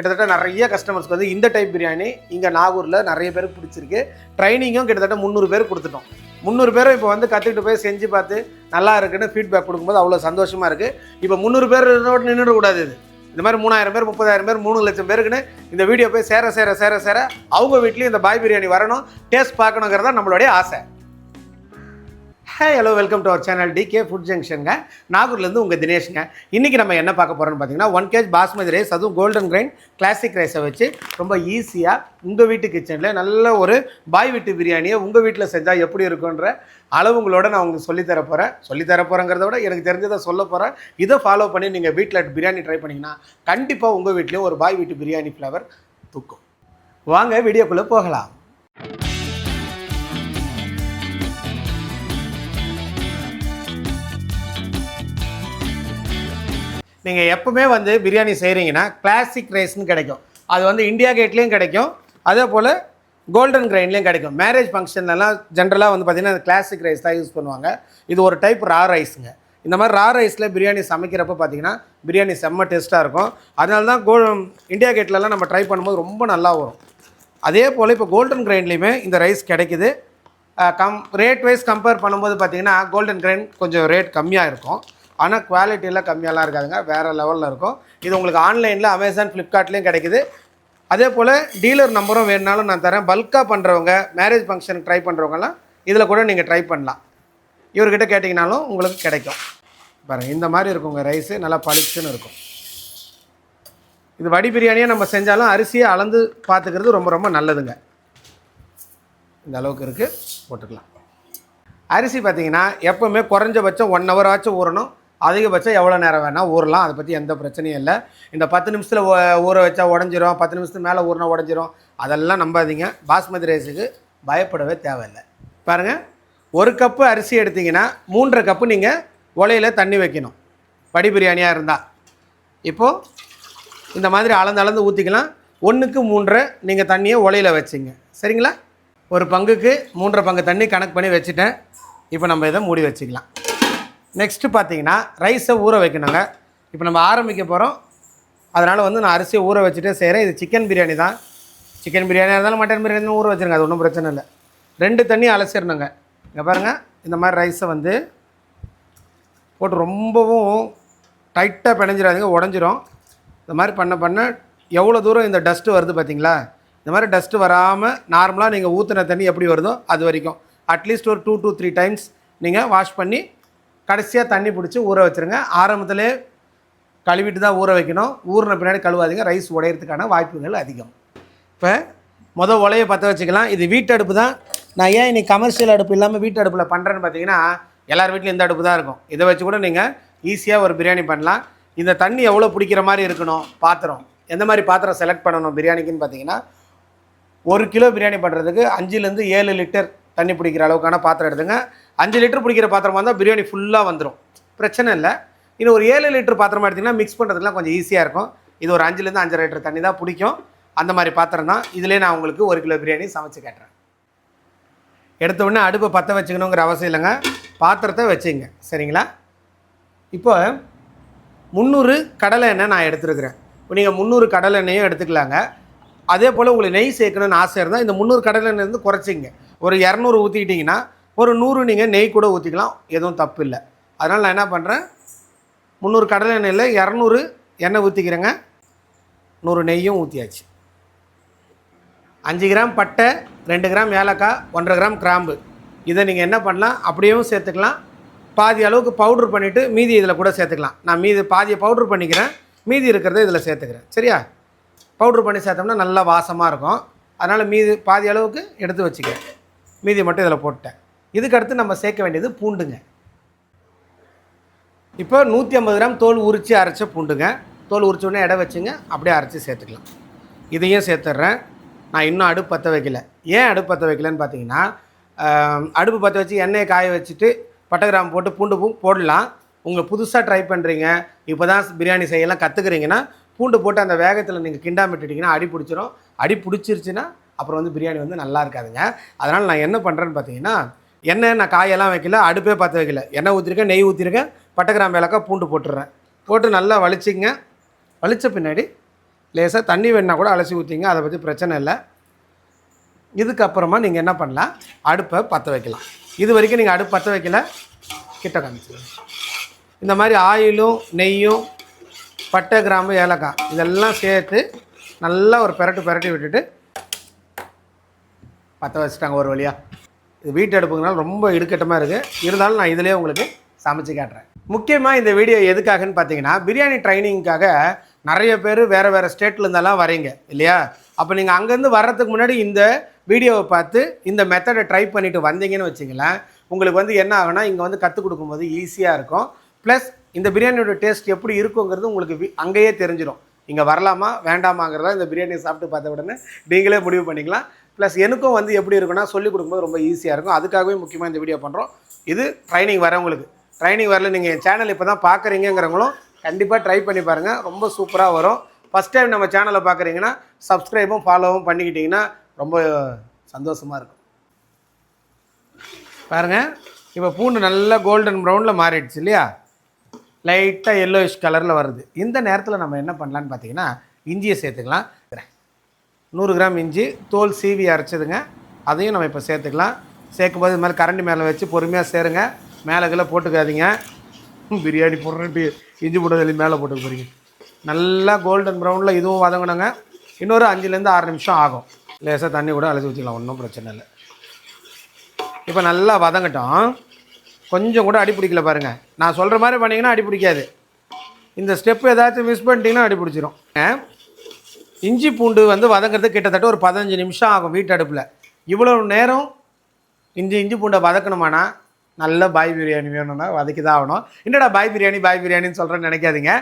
கிட்டத்தட்ட நிறைய கஸ்டமர்ஸ்க்கு வந்து இந்த டைப் பிரியாணி இங்கே நாகூரில் நிறைய பேருக்கு பிடிச்சிருக்கு. ட்ரைனிங்கும் கிட்டத்தட்ட முந்நூறு பேர் கொடுத்துட்டோம். முந்நூறு பேரும் இப்போ வந்து கற்றுக்கிட்டு போய் செஞ்சு பார்த்து நல்லா இருக்குன்னு ஃபீட்பேக் கொடுக்கும்போது அவ்வளோ சந்தோஷமாக இருக்குது இப்போ முந்நூறு பேர் நின்றுடக்கூடாது இது. இந்த மாதிரி மூணாயிரம் பேர் முப்பதாயிரம் பேர் மூணு லட்சம் பேருக்குன்னு இந்த வீடியோ போய் சேர சேர சேர சேர அவங்க வீட்லேயும் இந்த பாய் பிரியாணி வரணும். டேஸ்ட் பார்க்கணுங்கிறதா நம்மளுடைய ஆசை. Hey hello welcome to our channel TK food ஜங்ஷனுங்க நாகூர்லேருந்து உங்கள் தினேஷுங்க. இன்றைக்கி நம்ம என்ன பார்க்க போகிறோம்னு பார்த்தீங்கன்னா ஒன் கேஜ் பாஸ்மதி ரைஸ் அதுவும் கோல்டன் கிரைன் கிளாசிக் ரைஸை வச்சு ரொம்ப ஈஸியாக உங்கள் வீட்டு கிச்சனில் நல்ல ஒரு பாய் வீட்டு பிரியாணியை உங்கள் வீட்டில் செஞ்சால் எப்படி இருக்குன்ற அளவுங்களோட நான் உங்களுக்கு சொல்லித்தர போகிறேன் சொல்லித்தர போகிறேங்கிறத விட எனக்கு தெரிஞ்சதை சொல்ல போகிறேன் இதை ஃபாலோ பண்ணி நீங்கள் வீட்டில் பிரியாணி ட்ரை பண்ணிங்கன்னா கண்டிப்பாக உங்கள் வீட்லேயும் ஒரு பாய் வீட்டு பிரியாணி ஃப்ளவர் தூக்கும். வாங்க வீடியோக்குள்ளே போகலாம். நீங்கள் எப்போவுமே வந்து பிரியாணி செய்கிறீங்கன்னா கிளாசிக் ரைஸ்னு கிடைக்கும். அது வந்து இந்தியா கேட்லேயும் கிடைக்கும். அதே போல் கோல்டன் கிரைன்லேயும் கிடைக்கும். மேரேஜ் ஃபங்க்ஷன்லலாம் ஜென்ரலாக வந்து பார்த்திங்கன்னா கிளாசிக் ரைஸ் தான் யூஸ் பண்ணுவாங்க. இது ஒரு டைப் ரா ரைஸுங்க இந்த மாதிரி ரா ரைஸில் பிரியாணி சமைக்கிறப்ப பார்த்தீங்கன்னா பிரியாணி செம்ம டேஸ்ட்டாக இருக்கும். அதனால தான் கோ இந்தியா கேட்லலாம் நம்ம ட்ரை பண்ணும்போது ரொம்ப நல்லா வரும். அதே போல் இப்போ கோல்டன் கிரைன்லேயுமே இந்த ரைஸ் கிடைக்குது. கம் ரேட் வைஸ் கம்பேர் பண்ணும்போது பார்த்தீங்கன்னா கோல்டன் கிரைன் கொஞ்சம் ரேட் கம்மியாக இருக்கும். ஆனால் குவாலிட்டியெல்லாம் கம்மியாலாம் இருக்காதுங்க. வேறு லெவலில் இருக்கும். இது உங்களுக்கு ஆன்லைனில் அமேசான் ஃப்ளிப்கார்ட்லேயும் கிடைக்குது. அதே போல் டீலர் நம்பரும் வேணுனாலும் நான் தரேன். பல்காக பண்ணுறவங்க மேரேஜ் ஃபங்க்ஷனுக்கு ட்ரை பண்ணுறவங்கலாம் இதில் கூட நீங்கள் ட்ரை பண்ணலாம். இவர்கிட்ட கேட்டிங்கனாலும் உங்களுக்கு கிடைக்கும். பாருங்கள் இந்த மாதிரி இருக்குங்க ரைஸு நல்லா பளிச்சுன்னு இருக்கும். இது வடி பிரியாணியை நம்ம செஞ்சாலும் அரிசியை அளந்து பார்த்துக்கிறது ரொம்ப ரொம்ப நல்லதுங்க. இந்த அளவுக்கு இருக்குது போட்டுக்கலாம். அரிசி பார்த்தீங்கன்னா எப்போவுமே குறைஞ்சபட்சம் ஒன் ஹவர் ஆச்சும் ஊறணும். அதிகபட்சம் எவ்வளோ நேரம் வேணால் ஊறலாம். அதை பற்றி எந்த பிரச்சனையும் இல்லை. இந்த பத்து நிமிஷத்தில் ஊற வச்சா உடஞ்சிரும். பத்து நிமிஷத்துக்கு மேலே ஊறினா உடஞ்சிரும். அதெல்லாம் நம்பாதீங்க. பாஸ்மதி ரைஸுக்கு பயப்படவே தேவையில்லை. பாருங்கள் ஒரு கப்பு அரிசி எடுத்திங்கன்னா மூன்றரை கப்பு நீங்கள் உலையில் தண்ணி வைக்கணும். படி பிரியாணியாக இருந்தால் இப்போது இந்த மாதிரி அளந்து அளந்து ஊற்றிக்கலாம் ஒன்றுக்கு மூன்றரை நீங்கள் தண்ணியை உலையில் வச்சிங்க. சரிங்களா? ஒரு பங்குக்கு மூன்றரை பங்கு தண்ணி கணக்கு பண்ணி வச்சுட்டேன். இப்போ நம்ம இதை மூடி வச்சுக்கலாம். நெக்ஸ்ட்டு பார்த்தீங்கன்னா ரைஸை ஊற வைக்கணுங்க. இப்போ நம்ம ஆரம்பிக்க போகிறோம் அதனால் வந்து நான் அரிசியை ஊற வச்சுட்டே செய்கிறேன் இது சிக்கன் பிரியாணி தான். சிக்கன் பிரியாணியாக இருந்தாலும் மட்டன் பிரியாணி ஊற வச்சுருங்க. அது ஒன்றும் பிரச்சனை இல்லை. ரெண்டு தண்ணி அலசிடணுங்க. இங்கே பாருங்கள் இந்த மாதிரி ரைஸை வந்து போட்டு ரொம்பவும் டைட்டாக பிணைஞ்சிடாதீங்க. உடஞ்சிரும். இந்த மாதிரி பண்ண பண்ண எவ்வளோ தூரம் இந்த டஸ்ட்டு வருது பார்த்தீங்களா? இந்த மாதிரி டஸ்ட்டு வராமல் நார்மலாக நீங்கள் ஊற்றின தண்ணி எப்படி வருதோ அது வரைக்கும். அட்லீஸ்ட் ஒரு டூ டூ த்ரீ டைம்ஸ் நீங்கள் வாஷ் பண்ணி கடைசியாக தண்ணி பிடிச்சி ஊற வச்சுருங்க. ஆரம்பத்திலே கழுவிட்டு தான் ஊற வைக்கணும். ஊறின பின்னாடி கழுவாதீங்க. ரைஸ் உடையிறதுக்கான வாய்ப்புகள் அதிகம். இப்போ மொதல் உலையை பற்ற வச்சுக்கலாம். இது வீட்டு அடுப்பு தான். நான் ஏன் இன்னைக்கு கமர்ஷியல் அடுப்பு இல்லாமல் வீட்டு அடுப்பில் பண்ணுறேன்னு பார்த்தீங்கன்னா எல்லார் வீட்லையும் இந்த அடுப்பு தான் இருக்கும். இதை வச்சு கூட நீங்கள் ஈஸியாக ஒரு பிரியாணி பண்ணலாம். இந்த தண்ணி எவ்வளோ பிடிக்கிற மாதிரி இருக்கணும்? பாத்திரம். எந்த மாதிரி பாத்திரம் செலக்ட் பண்ணணும் பிரியாணிக்குன்னு பார்த்தீங்கன்னா ஒரு கிலோ பிரியாணி பண்ணுறதுக்கு அஞ்சுலேருந்து ஏழு லிட்டர் தண்ணி பிடிக்கிற அளவுக்கான பாத்திரம் எடுத்துங்க. அஞ்சு லிட்டர் பிடிக்கிற பாத்திரமா இருந்தால் பிரியாணி ஃபுல்லாக வந்துடும் பிரச்சனை இல்லை. இன்னும் ஒரு ஏழு லிட்டர் பாத்திரமா எடுத்திங்கன்னா மிக்ஸ் பண்ணுறதுக்குலாம் கொஞ்சம் ஈஸியாக இருக்கும். இது ஒரு அஞ்சுலேருந்து அஞ்சரை லிட்டர் தண்ணி தான் பிடிக்கும். அந்த மாதிரி பாத்திரம் தான். இதிலே நான் உங்களுக்கு ஒரு கிலோ பிரியாணி சமைச்சு கேட்டுறேன். எடுத்த உடனே அடுப்பை பற்ற வச்சுக்கணுங்கிற அவசியம் இல்லைங்க. பாத்திரத்தை வச்சுங்க. சரிங்களா? இப்போ முந்நூறு கடலை எண்ணெய் நான் எடுத்துருக்கிறேன். இப்போ நீங்கள் முந்நூறு கடலை எண்ணெயும் எடுத்துக்கலாங்க. அதே போல் உங்களுக்கு நெய் சேர்க்கணும்னு ஆசை இருந்தால் இந்த முந்நூறு கடலை எண்ணெய் இருந்து குறைச்சிங்க. ஒரு இரநூறு ஊற்றிக்கிட்டிங்கன்னா ஒரு நூறு நீங்கள் நெய் கூட ஊற்றிக்கலாம் எதுவும் தப்பு இல்லை. அதனால் நான் என்ன பண்ணுறேன் முந்நூறு கடலை எண்ணெயில் இரநூறு எண்ணெய் ஊற்றிக்கிறேங்க நூறு நெய்யும் ஊற்றியாச்சு அஞ்சு கிராம் பட்டை ரெண்டு கிராம் ஏலக்காய் ஒன்றரை கிராம் கிராம்பு. இதை நீங்கள் என்ன பண்ணலாம்? அப்படியும் சேர்த்துக்கலாம். பாதி அளவுக்கு பவுட்ரு பண்ணிவிட்டு மீதி இதில் கூட சேர்த்துக்கலாம். நான் மீதி பாதியை பவுட்ரு பண்ணிக்கிறேன். மீதி இருக்கிறத இதில் சேர்த்துக்கிறேன். சரியா? பவுட்ரு பண்ணி சேர்த்தோம்னா நல்லா வாசமாக இருக்கும். அதனால் மீதி பாதி அளவுக்கு எடுத்து வச்சுக்கிறேன். மீதி மட்டும் இதில் போட்டேன் இதுக்கு அடுத்து நம்ம சேர்க்க வேண்டியது பூண்டுங்க. இப்போ நூற்றி ஐம்பது கிராம் தோல் உரித்து அரைச்ச பூண்டுங்க. தோல் உரிச்ச உடனே இடம் வச்சுங்க அப்படியே அரைச்சி சேர்த்துக்கலாம். இதையும் சேர்த்துட்றேன். நான் இன்னும் அடுப்பு பற்ற வைக்கல. ஏன் அடுப்பு பற்ற வைக்கலன்னு பார்த்தீங்கன்னா அடுப்பு பற்ற வச்சு எண்ணெயை காய வச்சுட்டு பட்டை கிராம்பு போட்டு பூண்டு பூ போடலாம். உங்களை புதுசாக ட்ரை பண்ணுறீங்க இப்போ தான் பிரியாணி செய்யலாம் கற்றுக்குறீங்கன்னா பூண்டு போட்டு அந்த வேகத்தில் நீங்கள் கிண்டாம விட்டுட்டிங்கன்னா அடி பிடிச்சிரும். அடி பிடிச்சிருச்சுன்னா அப்புறம் வந்து பிரியாணி வந்து நல்லா இருக்காதுங்க. அதனால் நான் என்ன பண்ணுறேன்னு பார்த்தீங்கன்னா எண்ணெய் நான் காயெல்லாம் வைக்கல அடுப்பே பற்ற வைக்கல. எண்ணெய் ஊற்றிருக்கேன் நெய் ஊற்றிருக்கேன் பட்டை கிராம்பு ஏலக்காய் பூண்டு போட்டுடுறேன் போட்டு நல்லா வலிச்சிங்க. வலித்த பின்னாடி லேசாக தண்ணி வேணுன்னா கூட அலசி ஊற்றிங்க அதை பற்றி பிரச்சனை இல்லை. இதுக்கப்புறமா நீங்கள் என்ன பண்ணலாம்? அடுப்பை பற்ற வைக்கலாம். இது வரைக்கும் நீங்கள் அடுப்பு பற்ற வைக்கல. கிட்ட காமிச்சிடுங்க இந்த மாதிரி ஆயிலும் நெய்யும் பட்டை கிராம்பு ஏலக்காய் இதெல்லாம் சேர்த்து நல்லா ஒரு பெரட்டு பெரட்டி விட்டுட்டு பற்ற வச்சுட்டாங்க ஒரு வழியாக இது வீட்டு அடுப்புங்கனால ரொம்ப இடுக்கட்டமாக இருக்குது இருந்தாலும் நான் இதிலே உங்களுக்கு சமைச்சு காட்டுறேன். முக்கியமாக இந்த வீடியோ எதுக்காகன்னு பார்த்தீங்கன்னா பிரியாணி ட்ரைனிங்க்காக நிறைய பேர் வேறு வேறு ஸ்டேட்லேருந்தெல்லாம் வரீங்க இல்லையா? அப்போ நீங்கள் அங்கேருந்து வர்றதுக்கு முன்னாடி இந்த வீடியோவை பார்த்து இந்த மெத்தடை ட்ரை பண்ணிவிட்டு வந்தீங்கன்னு வச்சிங்களேன் உங்களுக்கு வந்து என்ன ஆகுனா இங்கே வந்து கற்றுக் கொடுக்கும்போது ஈஸியாக இருக்கும். ப்ளஸ் இந்த பிரியாணியோட டேஸ்ட் எப்படி இருக்குங்கிறது உங்களுக்கு வி- அங்கேயே தெரிஞ்சிடும் இங்கே வரலாமா வேண்டாமாங்கிறத இந்த பிரியாணியை சாப்பிட்டு பார்த்த உடனே நீங்களே முடிவு பண்ணிக்கலாம். ப்ளஸ் எனக்கும் வந்து எப்படி இருக்குன்னா சொல்லிக் கொடுக்கும்போது ரொம்ப ஈஸியாக இருக்கும். அதுக்காகவே முக்கியமாக இந்த வீடியோ பண்ணுறோம் இது ட்ரைனிங் வரவங்களுக்கு. ட்ரைனிங் வரல நீங்கள் என் சேனல் இப்போ தான் பார்க்குறீங்கிறவங்களும் கண்டிப்பாக ட்ரை பண்ணி பாருங்கள் ரொம்ப சூப்பராக வரும். ஃபஸ்ட் டைம் நம்ம சேனலை பார்க்குறீங்கன்னா சப்ஸ்கிரைபும் ஃபாலோவும் பண்ணிக்கிட்டிங்கன்னா ரொம்ப சந்தோஷமாக இருக்கும். பாருங்கள் இப்போ பூண்டு நல்லா கோல்டன் ப்ரௌனில் மாறிடுச்சு இல்லையா? லைட்டாக எல்லோயிஷ் கலரில் வருது. இந்த நேரத்தில் நம்ம என்ன பண்ணலான்னு பார்த்தீங்கன்னா இஞ்சியை சேர்த்துக்கலாம். நூறு கிராம் இஞ்சி தோல் சீவி அரைச்சதுங்க. அதையும் நம்ம இப்போ சேர்த்துக்கலாம். சேர்க்கும்போது இது மாதிரி கரண்டி மேலே வச்சு பொறுமையாக சேருங்க. மேலே கீழே போட்டுக்காதீங்க. பிரியாணி போடுறேன்ட்டு இஞ்சி போட்டு மேலே போட்டுக்க போகிறீங்க நல்லா கோல்டன் ப்ரௌனில் இதுவும் வதங்கினாங்க இன்னொரு அஞ்சுலேருந்து ஆறு நிமிஷம் ஆகும். லேசாக தண்ணி கூட அலசி ஊற்றிக்கலாம் ஒன்றும் பிரச்சனை இல்லை. இப்போ நல்லா வதங்கட்டும். கொஞ்சம் கூட அடி பிடிக்கல பாருங்கள் நான் சொல்கிற மாதிரி பண்ணிங்கன்னா அடி பிடிக்காது. இந்த ஸ்டெப் ஏதாச்சும் மிஸ் பண்ணிட்டீங்கன்னா அடி பிடிச்சிரும். ஆ? இஞ்சி பூண்டு வந்து வதங்கிறது கிட்டத்தட்ட ஒரு பதினஞ்சு நிமிஷம் ஆகும் வீட்டு அடுப்பில். இவ்வளோ நேரம் இஞ்சி இஞ்சி பூண்டை வதக்கணுமானா? நல்ல பாய் பிரியாணி வேணும்னா வதக்கி தான் ஆகணும். என்னடா பாய் பிரியாணி பாய் பிரியாணின்னு சொல்கிறேன்னு நினைக்காதீங்க.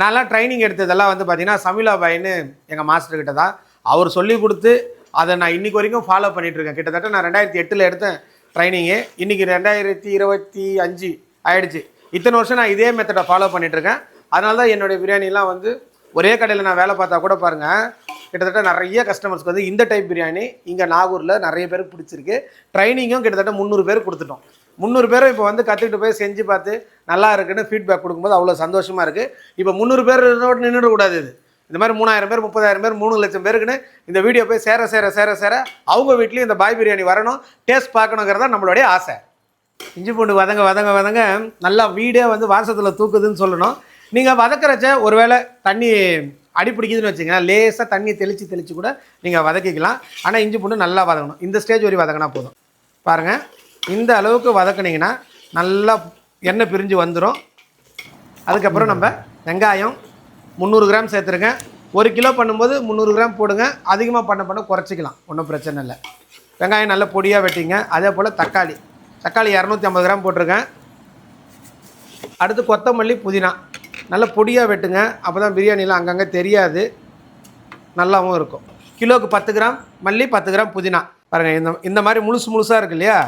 நான்லாம் ட்ரைனிங் எடுத்ததெல்லாம் வந்து பார்த்திங்கன்னா சமிலா பாயின்னு எங்கள் மாஸ்டர்கிட்ட தான் அவர் சொல்லி கொடுத்து அதை நான் இன்றைக்கி வரைக்கும் ஃபாலோ பண்ணிகிட்ருக்கேன் கிட்டத்தட்ட நான் ரெண்டாயிரத்தி எட்டில் எடுத்தேன் ட்ரைனிங்கு இன்றைக்கி ரெண்டாயிரத்தி இருபத்தி அஞ்சு ஆயிடுச்சு. இத்தனை வருஷம் நான் இதே மெத்தடை ஃபாலோ பண்ணிகிட்ருக்கேன் அதனால தான் என்னுடைய பிரியாணிலாம் வந்து ஒரே கடையில் நான் வேலை பார்த்தா கூட பாருங்கள் கிட்டத்தட்ட நிறைய கஸ்டமர்ஸ்க்கு வந்து இந்த டைப் பிரியாணி இங்கே நாகூரில் நிறைய பேருக்கு பிடிச்சிருக்கு. ட்ரைனிங்கும் கிட்டத்தட்ட முந்நூறு பேர் கொடுத்துட்டோம். முந்நூறு பேரும் இப்போ வந்து கற்றுக்கிட்டு போய் செஞ்சு பார்த்து நல்லா இருக்குன்னு ஃபீட்பேக் கொடுக்கும்போது அவ்வளோ சந்தோஷமாக இருக்குது இப்போ முந்நூறு பேர் நின்றுடக்கூடாது இது. இந்த மாதிரி மூணாயிரம் பேர் முப்பதாயிரம் பேர் மூணு லட்சம் பேருக்குன்னு இந்த வீடியோ போய் சேர சேர சேர சேர அவங்க வீட்லேயும் இந்த பாய் பிரியாணி வரணும் டேஸ்ட் பார்க்கணுங்கிறதா நம்மளுடைய ஆசை. இஞ்சி பூண்டு வதங்க வதங்க வதங்க நல்லா வீடே வந்து வாசத்தில் தூக்குதுன்னு சொல்லணும். நீங்கள் வதக்கிறச்ச ஒருவேளை தண்ணி அடி பிடிக்குதுன்னு வச்சுங்களேன் லேசாக தண்ணி தெளித்து தெளித்து கூட நீங்கள் வதக்கிக்கலாம். ஆனால் இஞ்சி பூண்டு நல்லா வதக்கணும் இந்த ஸ்டேஜ் வரையும் வதக்கினா போதும். பாருங்கள் இந்த அளவுக்கு வதக்குனிங்கன்னா நல்லா எண்ணெய் பிரிஞ்சு வந்துடும் அதுக்கப்புறம் நம்ம வெங்காயம் முந்நூறு கிராம் சேர்த்துருங்க. ஒரு கிலோ பண்ணும்போது முந்நூறு கிராம் போடுங்க. அதிகமாக பண்ண பண்ண குறைச்சிக்கலாம். ஒன்றும் பிரச்சனை இல்லை. வெங்காயம் நல்லா பொடியாக வெட்டிங்க. அதே போல் தக்காளி. தக்காளி இரநூத்தி ஐம்பது கிராம் போட்டிருக்கேன். அடுத்து கொத்தமல்லி புதினா. நல்லா பொடியாக வெட்டுங்க. அப்போ தான் பிரியாணிலாம் அங்கங்கே தெரியாது. நல்லாவும் இருக்கும். கிலோவுக்கு பத்து கிராம் மல்லி பத்து கிராம் புதினா. பாருங்கள் இந்த இந்த மாதிரி முழுசு முழுசாக இருக்கு இல்லையா?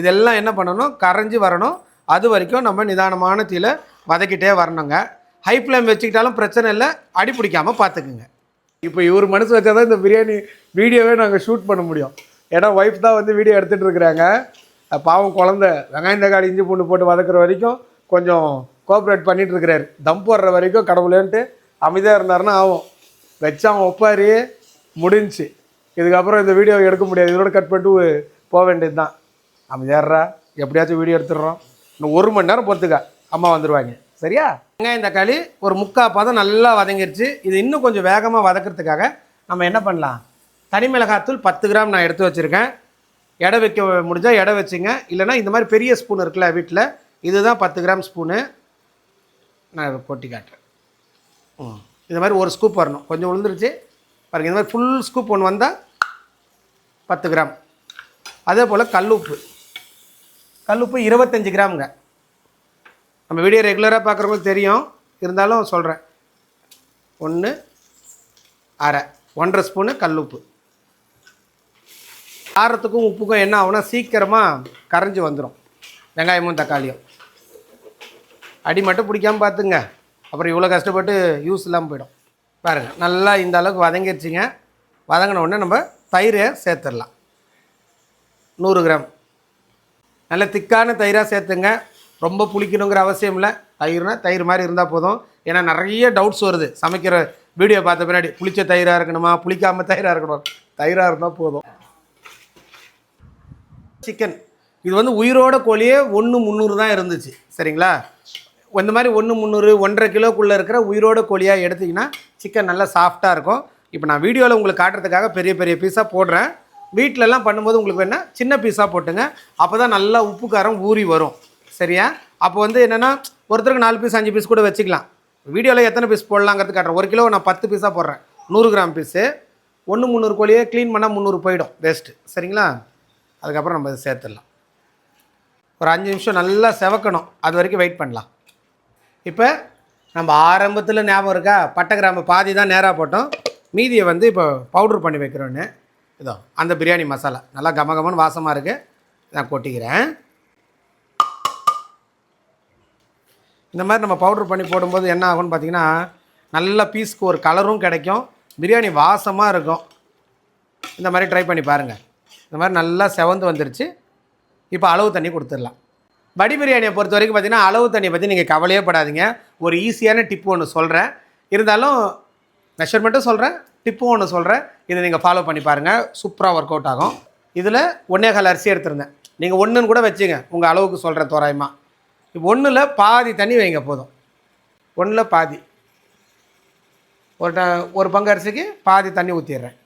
இதெல்லாம் என்ன பண்ணணும்? கரைஞ்சி வரணும். அது வரைக்கும் நம்ம நிதானமான தீல வதக்கிட்டே வரணுங்க. ஹை ஃப்ளேம் வச்சுக்கிட்டாலும் பிரச்சனை இல்லை. அடி பிடிக்காமல் பார்த்துக்குங்க இப்போ இவர் மனசு வச்சா தான் இந்த பிரியாணி வீடியோவே நாங்கள் ஷூட் பண்ண முடியும். ஏன்னா ஒய்ஃப் தான் வந்து வீடியோ எடுத்துகிட்டு இருக்கிறாங்க. பாவம் குழந்த. வெங்காயம் தக்காளி இஞ்சி பூண்டு போட்டு வதக்குற வரைக்கும் கொஞ்சம் கோஆப்ரேட் பண்ணிட்டு இருக்கிறாரு தம் போடுற வரைக்கும் கடவுளேன்ட்டு அமைதியாக இருந்தாருன்னா ஆகும். அவன் ஒப்பாரி முடிஞ்சுச்சு இதுக்கப்புறம் இந்த வீடியோ எடுக்க முடியாது. இதோட கட் பண்ணிட்டு போக வேண்டியது தான் அமைதியாடுறா எப்படியாச்சும் வீடியோ எடுத்துடுறோம். இன்னும் ஒரு மணி நேரம் பொறுத்துக்க. அம்மா வந்துடுவாங்க சரியா? வெங்காயம் தக்காளி ஒரு முக்கால் பதம் நல்லா வதங்கிருச்சு. இது இன்னும் கொஞ்சம் வேகமாக வதக்கிறதுக்காக நம்ம என்ன பண்ணலாம்? தனி மிளகாத்தூள் பத்து கிராம் நான் எடுத்து வச்சுருக்கேன். எடை வைக்க முடிஞ்சால் எடை வச்சுங்க. இல்லைன்னா இந்த மாதிரி பெரிய ஸ்பூன் இருக்குல்ல வீட்டில் இதுதான் பத்து கிராம் ஸ்பூனு நான் இதை கொட்டி காட்டுறேன். ம் இந்த மாதிரி ஒரு ஸ்கூப் வரணும். கொஞ்சம் விழுந்துருச்சு பாருங்கள் இந்த மாதிரி ஃபுல் ஸ்கூப் ஒன்று வந்தால் பத்து கிராம். அதே போல் கல்லுப்பு. கல்லுப்பு இருபத்தஞ்சி கிராமுங்க. நம்ம வீடியோ ரெகுலராக பார்க்குறவங்களுக்கு தெரியும். இருந்தாலும் சொல்கிறேன் ஒன்று அரை. ஒன்றரை ஸ்பூனு கல்லுப்பு. காரத்துக்கும் உப்புக்கும் என்ன ஆகுனா சீக்கிரமாக கரைஞ்சி வந்துடும் வெங்காயமும் தக்காளியும். அடி மட்டும் பிடிக்காமல் பார்த்துங்க. அப்புறம் இவ்வளோ கஷ்டப்பட்டு யூஸ் இல்லாமல் போயிடும். பாருங்கள் நல்லா இந்த அளவுக்கு வதங்கிடுச்சிங்க வதங்கின உடனே நம்ம தயிரை சேர்த்துடலாம். நூறு கிராம். நல்ல திக்கான தயிராக சேர்த்துங்க. ரொம்ப புளிக்கணுங்கிற அவசியம் இல்லை. தயிர்னா தயிர் மாதிரி இருந்தால் போதும். ஏன்னா நிறைய டவுட்ஸ் வருது. சமைக்கிற வீடியோ பார்த்த பின்னாடி புளிச்ச தயிராக இருக்கணுமா? புளிக்காமல் தயிராக இருக்கணும். தயிராக இருந்தால் போதும். சிக்கன் இது வந்து உயிரோட கோழியே ஒன்று முந்நூறு தான் இருந்துச்சு. சரிங்களா? இந்த மாதிரி ஒன்று முந்நூறு ஒன்றரை கிலோக்குள்ளே இருக்கிற உயிரோட கோழியாக எடுத்திங்கன்னா சிக்கன் நல்லா சாஃப்டாக இருக்கும். இப்போ நான் வீடியோவில் உங்களுக்கு காட்டுறதுக்காக பெரிய பெரிய பீஸாக போடுறேன். வீட்டிலலாம் பண்ணும்போது உங்களுக்கு வேணால் சின்ன பீஸாக போட்டுங்க. அப்போ தான் நல்லா உப்பு காரம் ஊறி வரும். சரியா? அப்போ வந்து என்னென்னா ஒருத்தருக்கு நாலு பீஸ் அஞ்சு பீஸ் கூட வச்சுக்கலாம். வீடியோவில் எத்தனை பீஸ் போடலாங்கிறது காட்டுறேன். ஒரு கிலோ நான் பத்து பீஸாக போடுறேன். நூறு கிராம் பீஸு ஒன்று முந்நூறு கோழியே க்ளீன் பண்ணால் முந்நூறு போயிடும். வேஸ்ட்டு சரிங்களா? அதுக்கப்புறம் நம்ம இதை சேர்த்துடலாம். ஒரு அஞ்சு நிமிஷம் நல்லா செவக்கணும். அது வரைக்கும் வெயிட் பண்ணலாம். இப்போ நம்ம ஆரம்பத்தில் ஞாபகம் இருக்கா? பட்டை கிராம்பு பாதி தான் நேராக போட்டோம். மீதியை வந்து இப்போ பவுடர் பண்ணி வைக்கிறோன்னு. இதோ அந்த பிரியாணி மசாலா. நல்லா கமகமன்னு வாசமாக இருக்குது நான் கொட்டிக்கிறேன். இந்த மாதிரி நம்ம பவுடர் பண்ணி போடும்போது என்ன ஆகும்னு பார்த்தீங்கன்னா நல்ல பீஸ்க்கு ஒரு கலரும் கிடைக்கும். பிரியாணி வாசமாக இருக்கும். இந்த மாதிரி ட்ரை பண்ணி பாருங்கள் இந்த மாதிரி நல்லா செவந்து வந்துருச்சு. இப்போ அளவு தண்ணி கொடுத்துடலாம். வடி பிரியாணியை பொறுத்த வரைக்கும் பார்த்தீங்கன்னா அளவு தண்ணியை பற்றி நீங்கள் கவலையே படாதீங்க. ஒரு ஈஸியான டிப்பு ஒன்று சொல்கிறேன் இருந்தாலும் மெஷர்மெண்ட்டும் சொல்கிறேன் டிப்பும் ஒன்று சொல்கிறேன் இதை நீங்கள் ஃபாலோ பண்ணி பாருங்கள் சூப்பராக ஒர்க் அவுட் ஆகும். இதில் ஒன்றே கால் அரிசி எடுத்திருந்தேன். நீங்கள் ஒன்றுன்னு கூட வச்சுங்க. உங்கள் அளவுக்கு சொல்கிறேன் தோராயமாக இப்போ ஒன்றில் பாதி தண்ணி வைங்க போதும். ஒன்றில் பாதி. ஒரு ட ஒரு பங்கு அரிசிக்கு பாதி தண்ணி ஊற்றிடுறேன்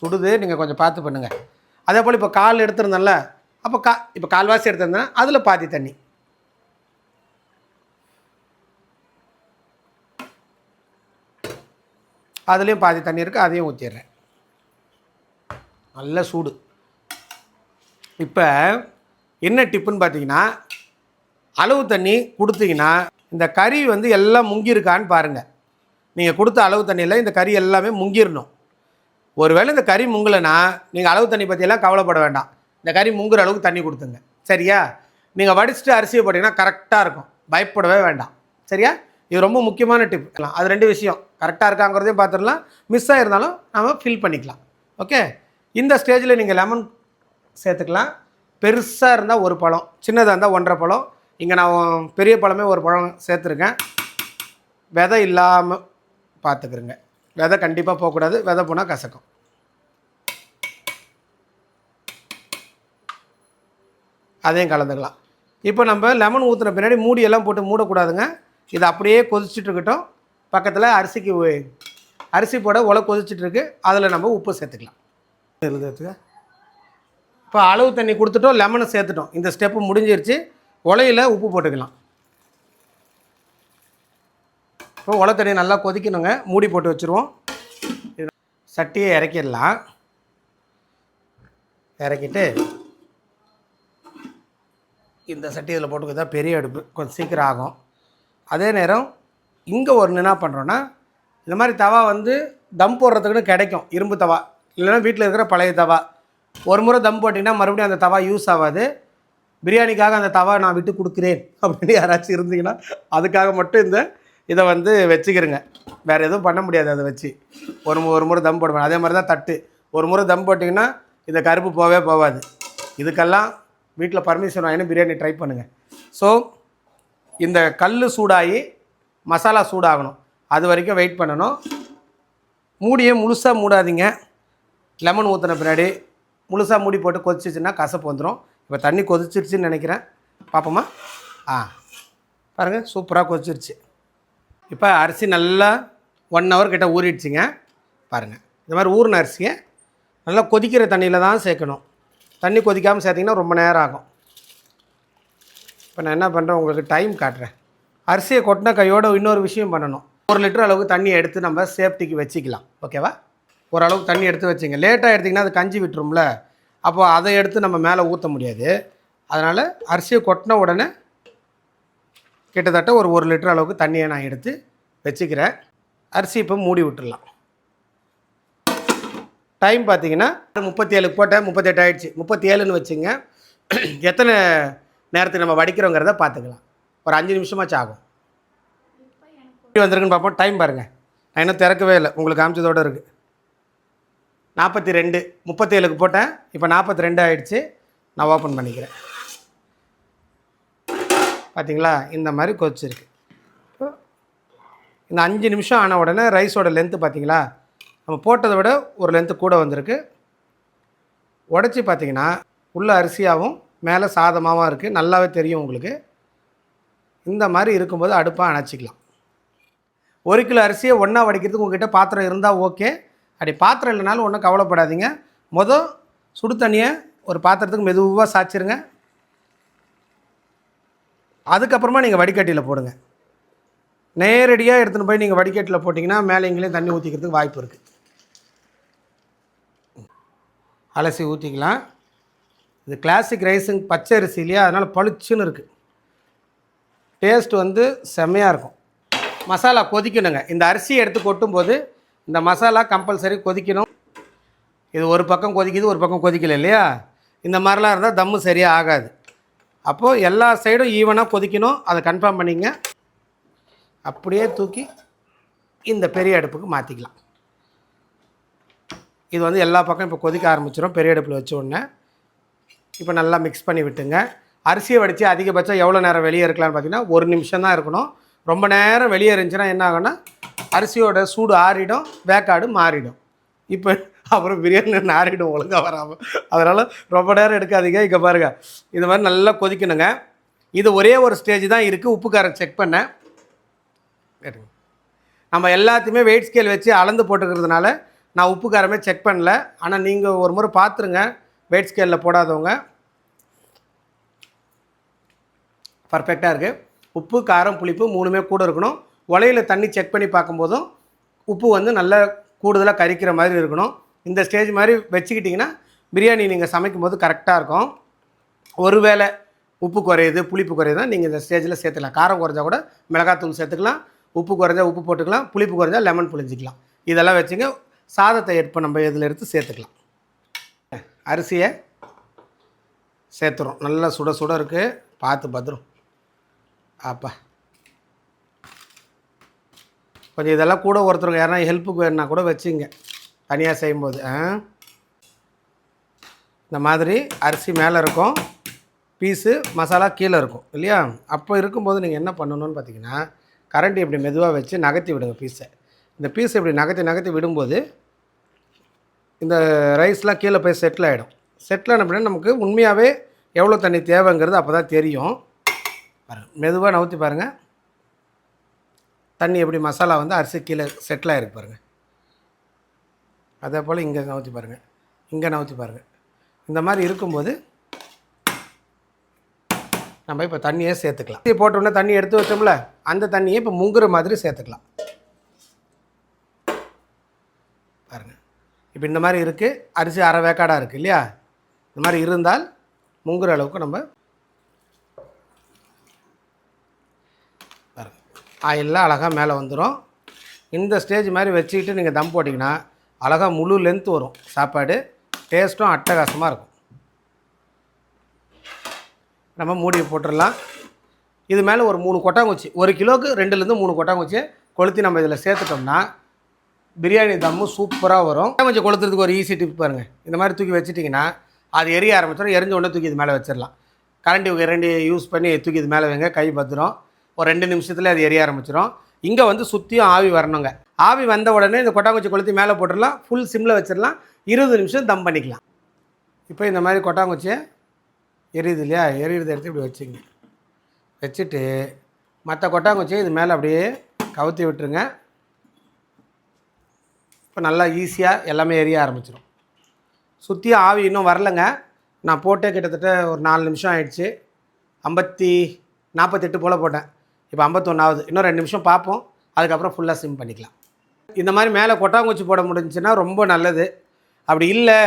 சுடுது நீங்கள் கொஞ்சம் பார்த்து பண்ணுங்கள் அதே போல் இப்போ கால் எடுத்திருந்தேன்ல அப்போ கா இப்போ கால்வாசி எடுத்திருந்தேன்னா அதில் பாதி தண்ணி. அதுலேயும் பாதி தண்ணி இருக்குது அதையும் ஊற்றிடுறேன் நல்ல சூடு. இப்போ என்ன டிப்புன்னு பார்த்தீங்கன்னா அளவு தண்ணி கொடுத்தீங்கன்னா இந்த கறி வந்து எல்லாம் முங்கியிருக்கான்னு பாருங்கள் நீங்கள் கொடுத்த அளவு தண்ணியில் இந்த கறி எல்லாமே முங்கிடணும் ஒருவேளை இந்த கறி முங்கலைன்னா நீங்கள் அளவு தண்ணி பற்றியெல்லாம் கவலைப்பட வேண்டாம். இந்த கறி முங்குற அளவுக்கு தண்ணி கொடுத்துங்க. சரியா? நீங்கள் வடிச்சிட்டு அரிசியை போட்டிங்கன்னா கரெக்டாக இருக்கும். பயப்படவே வேண்டாம். சரியா? இது ரொம்ப முக்கியமான டிப் அது ரெண்டு விஷயம். கரெக்டாக இருக்காங்கிறதையும் பார்த்துடலாம். மிஸ் ஆகிருந்தாலும் நம்ம ஃபில் பண்ணிக்கலாம். ஓகே இந்த ஸ்டேஜில் நீங்கள் லெமன் சேர்த்துக்கலாம். பெருசாக இருந்தால் ஒரு பழம் சின்னதாக இருந்தால் ஒன்றரை பழம். இங்கே நான் பெரிய பழமே ஒரு பழம் சேர்த்துருக்கேன். விதை இல்லாமல் பார்த்துக்குறேங்க விதை கண்டிப்பாக போகக்கூடாது. விதை போனால் கசக்கும். அதையும் கலந்துக்கலாம். இப்போ நம்ம லெமன் ஊற்றின பின்னாடி மூடியெல்லாம் போட்டு மூடக்கூடாதுங்க. இது அப்படியே கொதிச்சுட்ருக்கட்டும். பக்கத்தில் அரிசிக்கு அரிசி போட உலை கொதிச்சுட்ருக்கு. அதில் நம்ம உப்பு சேர்த்துக்கலாம். சேர்த்துக்க இப்போ அளவு தண்ணி கொடுத்துட்டோம் லெமனை சேர்த்துட்டோம். இந்த ஸ்டெப்பு முடிஞ்சிருச்சு. உலையில் உப்பு போட்டுக்கலாம். இப்போ உலை தண்ணி நல்லா கொதிக்கணுங்க. மூடி போட்டு வச்சுருவோம். சட்டியை இறக்கிடலாம். இறக்கிட்டு இந்த சட்டி இதில் போட்டுக்கிறதா பெரிய அடுப்பு. கொஞ்சம் சீக்கிரம் ஆகும். அதே நேரம் இங்கே ஒன்று என்ன பண்ணுறோன்னா இந்த மாதிரி தவா வந்து தம் போடுறதுக்குன்னு கிடைக்கும். இரும்பு தவா. இல்லைன்னா வீட்டில் இருக்கிற பழைய தவா. ஒரு முறை தம் போட்டிங்கன்னா மறுபடியும் அந்த தவா யூஸ் ஆகாது. பிரியாணிக்காக அந்த தவா நான் விட்டு கொடுக்குறேன் அப்படின்னு யாராச்சும் இருந்தீங்கன்னா அதுக்காக மட்டும் இந்த இதை வந்து வச்சுக்கிறேங்க வேறு எதுவும் பண்ண முடியாது அதை வச்சு. ஒரு மு- ஒரு முறை தம் போடுவேன் அதே மாதிரி தான் தட்டு. ஒரு முறை தம் போட்டிங்கன்னா இந்த கருப்பு போகவே போகாது. இதுக்கெல்லாம் வீட்டில் பர்மிஷன் வாங்கினா பிரியாணி ட்ரை பண்ணுங்கள் ஸோ இந்த கல் சூடாகி மசாலா சூடாகணும். அது வரைக்கும் வெயிட் பண்ணணும். மூடியே முழுசாக மூடாதீங்க. லெமன் ஊற்றின பின்னாடி முழுசாக மூடி போட்டு கொதிச்சிச்சுன்னா கசப்பு வந்துடும் இப்போ தண்ணி கொதிச்சிருச்சுன்னு நினைக்கிறேன். பார்ப்போமா ஆ. பாருங்கள் சூப்பராக கொதிச்சிருச்சு. இப்போ அரிசி நல்லா ஒன் ஹவர் கிட்ட ஊறிடுச்சிங்க. பாருங்கள் இந்த மாதிரி ஊறின அரிசியை நல்லா கொதிக்கிற தண்ணியில் தான் சேர்க்கணும். தண்ணி கொதிக்காமல் சேர்த்திங்கன்னா ரொம்ப நேரம் ஆகும் இப்போ நான் என்ன பண்ணுறேன் உங்களுக்கு டைம் காட்டுறேன். அரிசியை கொட்டின கையோடு இன்னொரு விஷயம் பண்ணணும். ஒரு லிட்டர் அளவுக்கு தண்ணி எடுத்து நம்ம சேஃப்டிக்கு வச்சுக்கலாம். ஓகேவா ஓரளவுக்கு தண்ணி எடுத்து வச்சுங்க. லேட்டாக எடுத்திங்கன்னா அது கஞ்சி விட்டுரும்ல. அப்போ அதை எடுத்து நம்ம மேலே ஊற்ற முடியாது. அதனால் அரிசியை கொட்டின உடனே கிட்டத்தட்ட ஒரு ஒரு லிட்டர் அளவுக்கு தண்ணியை நான் எடுத்து வச்சுக்கிறேன். அரிசி இப்போ மூடி விட்டுடலாம் டைம் பார்த்தீங்கன்னா முப்பத்தி ஏழு போட்டேன் முப்பத்தெட்டு ஆயிடுச்சு. முப்பத்தி ஏழுன்னு வச்சுங்க. எத்தனை நேரத்துக்கு நம்ம வடிக்கிறோங்கிறத பார்த்துக்கலாம். ஒரு அஞ்சு நிமிஷமாச்சு ஆகும். வந்திருக்குன்னு பார்ப்போம். டைம் பாருங்கள் நான் இன்னும் திறக்கவே இல்லை. உங்களுக்கு காமிச்சதோடு இருக்குது நாற்பத்தி ரெண்டு முப்பத்தேழுக்கு போட்டேன். இப்போ நாற்பத்தி ரெண்டு ஆயிடுச்சு. நான் ஓப்பன் பண்ணிக்கிறேன். பார்த்தீங்களா? இந்த மாதிரி கொதிச்சிருக்கு. இப்போ இந்த அஞ்சு நிமிஷம் ஆன உடனே ரைஸோட லென்த்து பார்த்தீங்களா? நம்ம போட்டதை விட ஒரு லென்த்து கூட வந்திருக்கு. உடச்சி பார்த்தீங்கன்னா உள்ள அரிசியாகவும் மேலே சாதமாகவும் இருக்குது நல்லாவே தெரியும் உங்களுக்கு. இந்த மாதிரி இருக்கும்போது அடுப்பாக அணைச்சிக்கலாம். ஒரு கிலோ அரிசியை ஒன்றா வடிக்கிறதுக்கு உங்ககிட்ட பாத்திரம் இருந்தால் ஓகே. அப்படி பாத்திரம் இல்லைனாலும் ஒன்றும் கவலைப்படாதீங்க. மொதல் சுடு தண்ணியை ஒரு பாத்திரத்துக்கு மெதுவாக சாய்ச்சிருங்க. அதுக்கப்புறமா நீங்கள் வடிகட்டியில் போடுங்க. நேரடியாக எடுத்துன்னு போய் நீங்கள் வடிகட்டியில் போட்டிங்கன்னா மேலே எங்கேயும் தண்ணி ஊற்றிக்கிறதுக்கு வாய்ப்பு இருக்குது அலசி ஊற்றிக்கலாம் இது கிளாசிக் ரைஸுங்க பச்சை அரிசி இல்லையா அதனால் பளிச்சுன்னு இருக்குது டேஸ்ட் வந்து செம்மையாக இருக்கும். மசாலா கொதிக்கணுங்க. இந்த அரிசியை எடுத்து கொட்டும்போது இந்த மசாலா கம்பல்சரி கொதிக்கணும். இது ஒரு பக்கம் கொதிக்குது ஒரு பக்கம் கொதிக்கல இல்லையா? இந்த மாதிரிலாம் இருந்தால் தம்மு சரியாக ஆகாது. அப்போது எல்லா சைடும் ஈவனாக கொதிக்கணும். அதை கன்ஃபார்ம் பண்ணிங்க. அப்படியே தூக்கி இந்த பெரிய அடுப்புக்கு மாற்றிக்கலாம் இது வந்து எல்லா பக்கம் இப்போ கொதிக்க ஆரம்பிச்சிடும் பெரிய அடுப்பில் வச்ச உடனே. இப்போ நல்லா மிக்ஸ் பண்ணி விட்டுங்க. அரிசியை வடித்து அதிகபட்சம் எவ்வளோ நேரம் வெளியே இருக்கலாம்னு பார்த்தீங்கன்னா ஒரு நிமிஷம் தான் இருக்கணும். ரொம்ப நேரம் வெளியே இருந்துச்சுன்னா என்ன ஆகும்னா அரிசியோட சூடு ஆறிடும் வேக்காடு மாறிடும். இப்போ அப்புறம் பிரியாணி நாரிடும் ஒழுங்காக வராமல் அதனால் ரொம்ப நேரம் எடுக்காதீங்க. இங்கே பாருங்கள் இந்த மாதிரி நல்லா கொதிக்கணுங்க. இது ஒரே ஒரு ஸ்டேஜ் தான் இருக்குது உப்பு காரம் செக் பண்ணேன் நம்ம எல்லாத்தையுமே வெயிட் ஸ்கேல் வச்சு அளந்து போட்டுக்கிறதுனால நான் உப்பு காரமே செக் பண்ணல. ஆனால் நீங்கள் ஒரு முறை பார்த்துருங்க வெயிட் ஸ்கேலில் போடாதவங்க. பர்ஃபெக்டாக இருக்குது உப்பு காரம் புளிப்பு மூணுமே கூட இருக்கணும். உலையில் தண்ணி செக் பண்ணி பார்க்கும்போதும் உப்பு வந்து நல்லா கூடுதலாக கரிக்கிற மாதிரி இருக்கணும். இந்த ஸ்டேஜ் மாதிரி வச்சுக்கிட்டிங்கன்னா பிரியாணி நீங்கள் சமைக்கும் போது கரெக்டாக இருக்கும். ஒருவேளை உப்பு குறையுது புளிப்பு குறையுதுன்னா நீங்கள் இந்த ஸ்டேஜில் சேர்த்துக்கலாம். காரம் குறைஞ்சா கூட மிளகாத்தூள் சேர்த்துக்கலாம். உப்பு குறைஞ்சா உப்பு போட்டுக்கலாம். புளிப்பு குறைஞ்சா லெமன் புளிஞ்சிக்கலாம் இதெல்லாம் வச்சுங்க. சாதத்தை எடுப்ப நம்ம இதில் எடுத்து சேர்த்துக்கலாம். அரிசியை சேர்த்துறோம். நல்லா சுட சுட இருக்குது பார்த்து பத்திரம். அப்பா கொஞ்சம் இதெல்லாம் கூட ஒருத்தருக்கு யாரா ஹெல்ப்புக்கு வேணுன்னா கூட வச்சுங்க. தனியாக செய்யும்போது. ஆ? இந்த மாதிரி அரிசி மேலே இருக்கும். பீஸு மசாலா கீழே இருக்கும். இல்லையா? அப்போ இருக்கும்போது நீங்கள் என்ன பண்ணணும்னு பார்த்தீங்கன்னா கரண்டி இப்படி மெதுவாக வச்சு நகர்த்தி விடுங்க பீஸை இந்த பீஸை இப்படி நகர்த்தி நகர்த்தி விடும்போது இந்த ரைஸ்லாம் கீழே போய் செட்டில் ஆகிடும் செட்டில் ஆன நமக்கு உண்மையாகவே எவ்வளோ தண்ணி தேவைங்கிறது அப்போ தான் தெரியும். பாருங்கள் மெதுவாக நவுத்தி பாருங்கள் தண்ணி எப்படி மசாலா வந்து அரிசி கீழே செட்டில் ஆகிருக்கு பாருங்கள் அதே போல் இங்கே நவுத்தி பாருங்கள் இங்கே நவுத்தி பாருங்கள் இந்த மாதிரி இருக்கும்போது நம்ம இப்போ தண்ணியே சேர்த்துக்கலாம். அரிசி போட்டோன்னே தண்ணி எடுத்து வச்சோம்ல அந்த தண்ணியை இப்போ முங்குற மாதிரி சேர்த்துக்கலாம் பாருங்கள் இப்போ இந்த மாதிரி இருக்குது அரிசி அரை வேக்காடாக இருக்குது இல்லையா? இந்த மாதிரி இருந்தால் முங்குற அளவுக்கு நம்ம ஆயிலெலாம் அழகாக மேலே வந்துடும் இந்த ஸ்டேஜ் மாதிரி வச்சுக்கிட்டு நீங்கள் தம் போட்டிங்கன்னா அழகாக முழு லென்த் வரும். சாப்பாடு டேஸ்ட்டும் அட்டகாசமாக இருக்கும். நம்ம மூடி போட்டுடலாம். இது மேலே ஒரு மூணு கொட்டாங்குச்சி. ஒரு கிலோவுக்கு ரெண்டுலேருந்து மூணு கொட்டாங்குச்சி கொளுத்தி நம்ம இதில் சேர்த்துட்டோம்னா பிரியாணி தம்மு சூப்பராக வரும். கொஞ்சம் கொளுத்துறதுக்கு ஒரு ஈஸி டிப் பாருங்கள் இந்த மாதிரி தூக்கி வச்சுட்டிங்கன்னா அது எரிய ஆரம்பிச்சிடும். எரிஞ்ச உடனே தூக்கி இது மேலே வச்சிடலாம். கரண்டி இரண்டு யூஸ் பண்ணி தூக்கி இது மேலே வைங்க கை பத்திரம். ஒரு ரெண்டு நிமிஷத்தில் அது எரிய ஆரம்பிச்சிடும். இங்கே வந்து சுற்றியும் ஆவி வரணுங்க. ஆவி வந்த உடனே இந்த கொட்டாங்குச்சி கொளுத்தி மேலே போட்டுடலாம். ஃபுல் சிம்மில் வச்சிடலாம். இருபது நிமிஷம் தம் பண்ணிக்கலாம். இப்போ இந்த மாதிரி கொட்டாங்குச்சியை எரியுது இல்லையா? எரியுறதை எடுத்து இப்படி வச்சுங்க. வச்சுட்டு மற்ற கொட்டாங்குச்சியை இது மேலே அப்படியே கவுத்தி விட்டுருங்க. இப்போ நல்லா ஈஸியாக எல்லாமே எரிய ஆரம்பிச்சிடும் சுற்றி ஆவி இன்னும் வரலைங்க. நான் போட்டே கிட்டத்தட்ட ஒரு நாலு நிமிஷம் ஆயிடுச்சு. ஐம்பத்தி நாற்பத்தெட்டு போல் போட்டேன். இப்போ ஐம்பத்தொன்னாவது. ஆகுது இன்னும் ரெண்டு நிமிஷம் பார்ப்போம். அதுக்கப்புறம் ஃபுல்லாக சிம் பண்ணிக்கலாம். இந்த மாதிரி மேலே கொட்டாங்குச்சி போட முடிஞ்சுன்னா ரொம்ப நல்லது. அப்படி இல்லை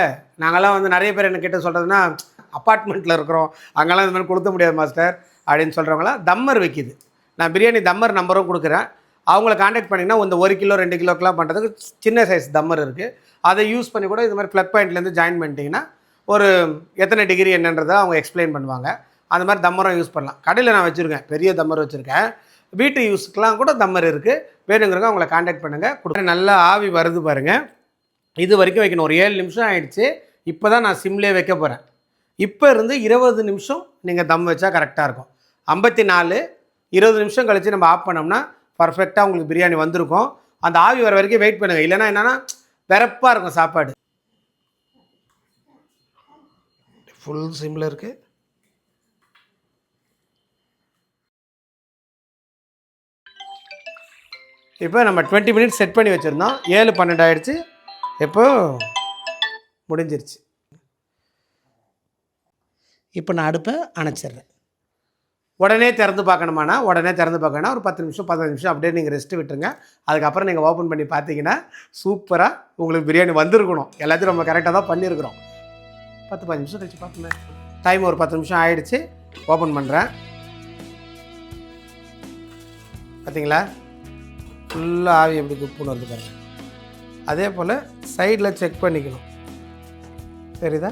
நாங்கள்லாம் வந்து நிறைய பேர் என்ன கிட்ட சொல்கிறதுனா அப்பார்ட்மெண்ட்டில் இருக்கிறோம். அங்கெல்லாம் இந்த மாதிரி கொடுக்க முடியாது மாஸ்டர். அப்படின்னு சொல்கிறவங்களாம் தம்மர் வைக்கிது. நான் பிரியாணி தம்மர் நம்பரும் கொடுக்குறேன். அவங்கள காண்டாக்ட் பண்ணிங்கன்னா இந்த ஒரு கிலோ ரெண்டு கிலோக்கெலாம் பண்ணுறதுக்கு சின்ன சைஸ் தம்மர் இருக்குது அதை யூஸ் பண்ணி கூட இது மாதிரி ப்ளக் பாயிண்ட்லேருந்து ஜாயின் பண்ணிட்டீங்கன்னா ஒரு எத்தனை டிகிரி என்னன்றதை அவங்க எக்ஸ்பிளைன் பண்ணுவாங்க. அந்த மாதிரி தம்மரம் யூஸ் பண்ணலாம். கடையில் நான் வச்சுருக்கேன். பெரிய தம்மர் வச்சுருக்கேன். வீட்டு யூஸுக்கெலாம் கூட தம்மர் இருக்குது வேணுங்கிறவங்க அவங்கள காண்டாக்ட் பண்ணுங்கள் கொடுக்க நல்லா ஆவி வருது பாருங்கள் இது வரைக்கும் வைக்கணும். ஒரு ஏழு நிமிஷம் ஆகிடுச்சு இப்போ தான் நான் சிம்லேயே வைக்க போகிறேன் இப்போ இருந்து இருபது நிமிஷம் நீங்கள் தம் வச்சா கரெக்டாக இருக்கும். ஐம்பத்தி நாலு இருபது நிமிஷம் கழித்து நம்ம ஆஃப் பண்ணோம்னா பர்ஃபெக்டாக உங்களுக்கு பிரியாணி வந்திருக்கும். அந்த ஆவி வர வரைக்கும் வெயிட் பண்ணுங்கள் இல்லைன்னா என்னென்னா வெறப்பாக இருக்கும் சாப்பாடு. ஃபுல் சிம்மில் இருக்குது இப்போ நம்ம டுவெண்ட்டி மினிட்ஸ் செட் பண்ணி வச்சுருந்தோம். ஏழு பன்னெண்டு ஆயிடுச்சு. இப்போ முடிஞ்சிருச்சு. இப்போ நான் அடுப்பை அணைச்சிடுறேன். உடனே திறந்து பார்க்கணுமானா உடனே திறந்து பார்க்கணும் ஒரு பத்து நிமிஷம் பதினஞ்சு நிமிஷம் அப்படியே நீங்கள் ரெஸ்ட்டு விட்டுருங்க. அதுக்கப்புறம் நீங்கள் ஓப்பன் பண்ணி பார்த்தீங்கன்னா சூப்பராக உங்களுக்கு பிரியாணி வந்திருக்கணும். எல்லாத்தையும் நம்ம கரெக்டாக தான் பண்ணியிருக்கிறோம். பத்து பதினஞ்சு நிமிஷம் கழிச்சு பார்ப்போமே. டைம் ஒரு பத்து நிமிஷம் ஆயிடுச்சு. ஓப்பன் பண்ணுறேன் பார்த்தீங்களா? ஃபுல்லாக ஆவி எப்படி குப்புன்னு வந்து பாருங்கள் அதே போல் சைடில் செக் பண்ணிக்கணும். சரிதா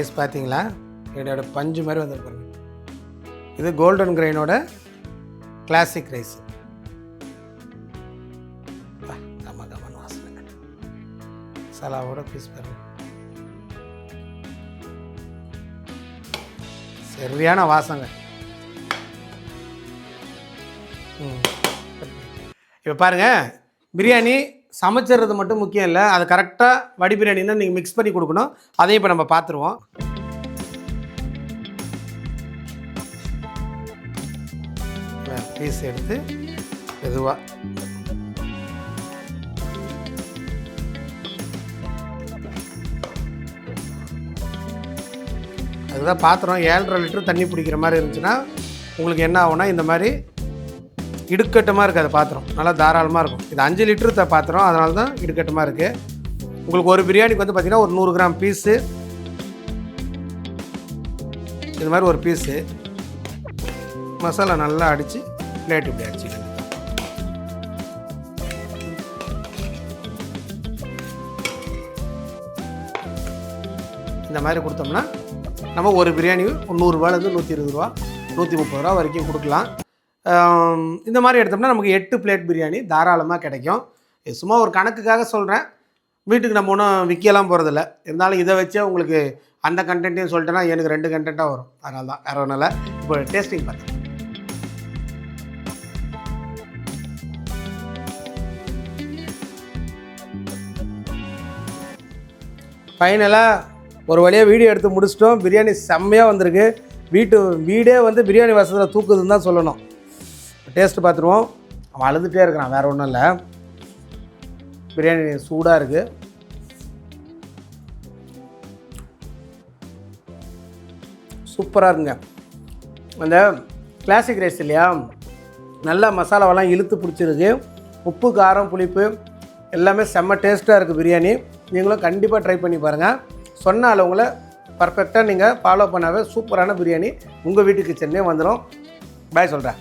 ரைஸ் பார்த்தீங்களா என்னோட பஞ்சு மாதிரி வந்துருப்பாருங்க இது கோல்டன் கிரெயினோட கிளாசிக் ரைஸ் கம கமன் வாசனை. சலாவோட பீஸ் பாருங்க. சரியான வாசங்க இப்போ பாருங்க பிரியாணி சமைச்சிடுறது மட்டும் முக்கியம் இல்லை. அது கரெக்டாக வடி பிரியாணின்னா நீங்கள் மிக்ஸ் பண்ணி கொடுக்கணும். அதையும் இப்போ நம்ம பார்த்துருவோம் பீஸ் எடுத்து மெதுவாக அதுதான் பாத்திரம் ஏழரை லிட்டர் தண்ணி பிடிக்கிற மாதிரி இருந்துச்சுன்னா உங்களுக்கு என்ன ஆகும்னா இந்த மாதிரி இடுக்கட்டமாக இருக்குது அது பாத்திரம். நல்லா தாராளமாக இருக்கும். இது அஞ்சு லிட்டரு த பாத்திரம் அதனால தான் இடுக்கட்டமாக இருக்குது உங்களுக்கு ஒரு பிரியாணிக்கு வந்து பார்த்திங்கன்னா ஒரு நூறு கிராம் பீஸு இது மாதிரி ஒரு பீஸு மசாலா நல்லா அடித்து பிளேட் இப்படி அடிச்சு இந்த மாதிரி கொடுத்தோம்னா நம்ம ஒரு பிரியாணி நூறுரூவாலேருந்து நூற்றி இருபது ரூபா நூற்றி முப்பது ரூபா வரைக்கும் கொடுக்கலாம். இந்த மாதிரி எடுத்தோம்னா நமக்கு எட்டு பிளேட் பிரியாணி தாராளமாக கிடைக்கும். சும்மா ஒரு கணக்குக்காக சொல்கிறேன் வீட்டுக்கு நம்ம ஒன்றும் விற்கலாம் போகிறதில்ல இருந்தாலும் இதை வச்சே உங்களுக்கு அந்த கண்டென்ட்டையும் சொல்லிட்டேன்னா எனக்கு ரெண்டு கண்டென்ட்டாக வரும். அதனால தான் வேறு ஒன்றும் இல்லை. இப்போ டேஸ்டிங் பார்த்தேன் ஃபைனலாக ஒரு வழியாக வீடியோ எடுத்து முடிச்சிட்டோம். பிரியாணி செம்மையாக வந்திருக்கு. வீட்டு வீடே வந்து பிரியாணி வசதியில் தூக்குதுன்னு தான் சொல்லணும். டேஸ்ட்டு பார்த்துருவோம். அவன் அழுதுகிட்டே இருக்கிறான் வேறு ஒன்றும் இல்லை. பிரியாணி சூடாக இருக்குது சூப்பராக இருக்குங்க. அந்த கிளாசிக் ரைஸ் இல்லையா? நல்லா மசாலாவெல்லாம் இழுத்து பிடிச்சிருக்கு. உப்பு காரம் புளிப்பு எல்லாமே செம்ம டேஸ்ட்டாக இருக்குது பிரியாணி. நீங்களும் கண்டிப்பாக ட்ரை பண்ணி பாருங்கள் சொன்ன அளவுங்களை பர்ஃபெக்டாக நீங்கள் ஃபாலோ பண்ணாவே சூப்பரான பிரியாணி உங்கள் வீட்டு கிச்சன்லேயே வந்துடும் பாய் சொல்கிறேன்